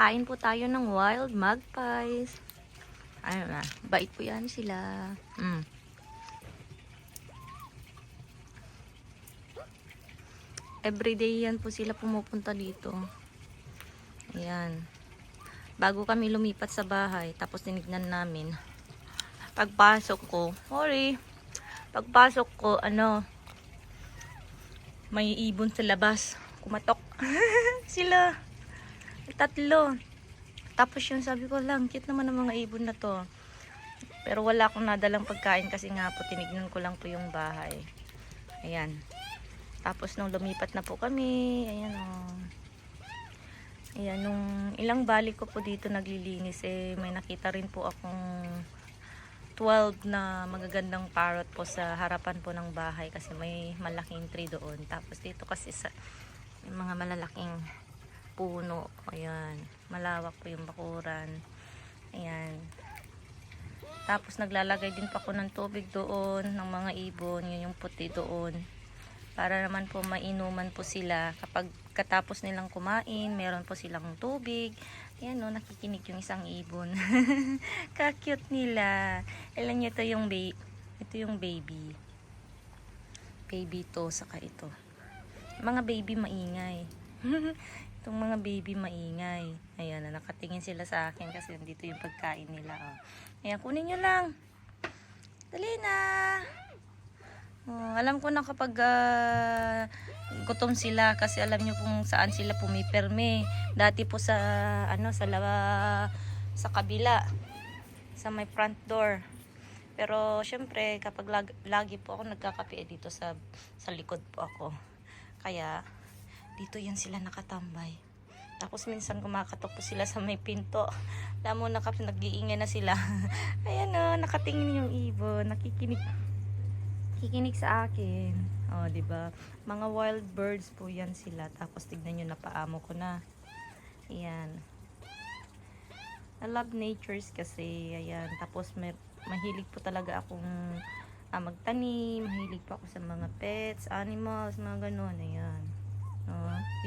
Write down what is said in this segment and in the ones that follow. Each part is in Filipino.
Kakain po tayo ng wild magpies. Ayun na, bait po yan sila. Mm. Everyday yan po sila pumupunta dito. Ayan. Bago kami lumipat sa bahay, tapos tinignan namin. Pagpasok ko, sorry. Pagpasok ko, ano, may ibon sa labas. Kumatok. sila. Tatlo. Tapos yun, sabi ko lang, cute naman ang mga ibon na to. Pero wala akong nadalang pagkain kasi nga po, tinignan ko lang po yung bahay. Ayan. Tapos nung lumipat na po kami, ayan o. Ayan, nung ilang balik ko po dito naglilinis, eh, may nakita rin po akong 12 na magagandang parrot po sa harapan po ng bahay kasi may malaking tree doon. Tapos dito kasi sa mga malalaking puno. Ayan, malawak po yung bakuran. Ayan. Tapos naglalagay din pa ako ng tubig doon, ng mga ibon, yun yung puti doon. Para naman po mainuman po sila kapag katapos nilang kumain, meron po silang tubig. Ayan o, nakikinig yung isang ibon. Ka-cute nila. Alam niyo ito yung, ba- ito yung baby. Baby to, saka ito. Mga baby maingay. Itong mga baby maingay. Ayan, na nakatingin sila sa akin kasi nandito yung pagkain nila. Oh. Ayan, kunin nyo lang. Dali na. Oh, alam ko na kapag ah, gutom sila kasi alam nyo kung saan sila pumiperme. Dati po sa ano sa lawa sa kabila sa may front door. Pero syempre kapag lag, lagi po ako nagkakape dito sa sa likod po ako. Kaya dito yan sila nakatambay. Tapos minsan kumakatok po sila sa may pinto. Alam mo na kapag nag-iingay na sila. Ayan o, nakatingin yung ibon. Nakikinig kikinig sa akin. Oh, 'di ba? Mga wild birds po 'yan sila. Tapos tignan niyo napaamo ko na. Ayan. I love natures kasi ayan. Tapos may mahilig po talaga akong ah, magtanim, mahilig po ako sa mga pets, animals, mga ganun. Ayan.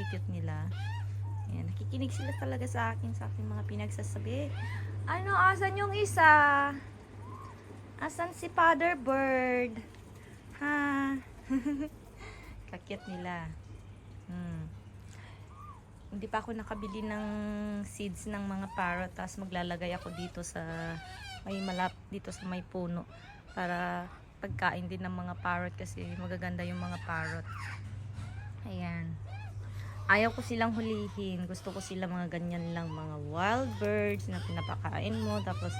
Oh, cute nila. Ayan, nakikinig sila talaga sa akin, sa aking mga pinagsasabi. Ano, asan yung isa? Asan si father bird? Ha? Kakyat nila. Hmm. Hindi pa ako nakabili ng seeds ng mga parrot. Tapos maglalagay ako dito sa may malap dito sa may puno para pagkain din ng mga parrot kasi magaganda yung mga parrot. Ayan. Ayaw ko silang hulihin. Gusto ko sila mga ganyan lang, mga wild birds na pinapakain mo. Tapos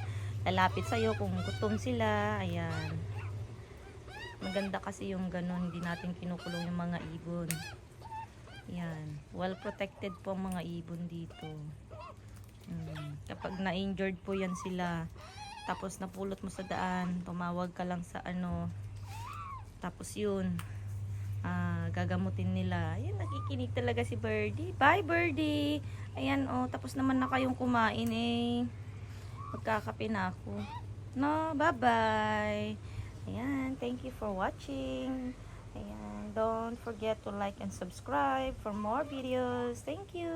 lalapit sa'yo kung gutom sila. Ayan. Maganda kasi yung ganun, hindi natin kinukulong yung mga ibon. Yan. Well protected po ang mga ibon dito. Hmm. Kapag na-injured po yan sila, tapos napulot mo sa daan, tumawag ka lang sa ano, tapos yun, ah, gagamutin nila. Yan, nakikinig talaga si Birdie. Bye, Birdie! Ayan, oh, tapos naman na kayong kumain eh. Magkakape na ako. No, bye-bye! Ayan, thank you for watching. Ayan, don't forget to like and subscribe for more videos. Thank you.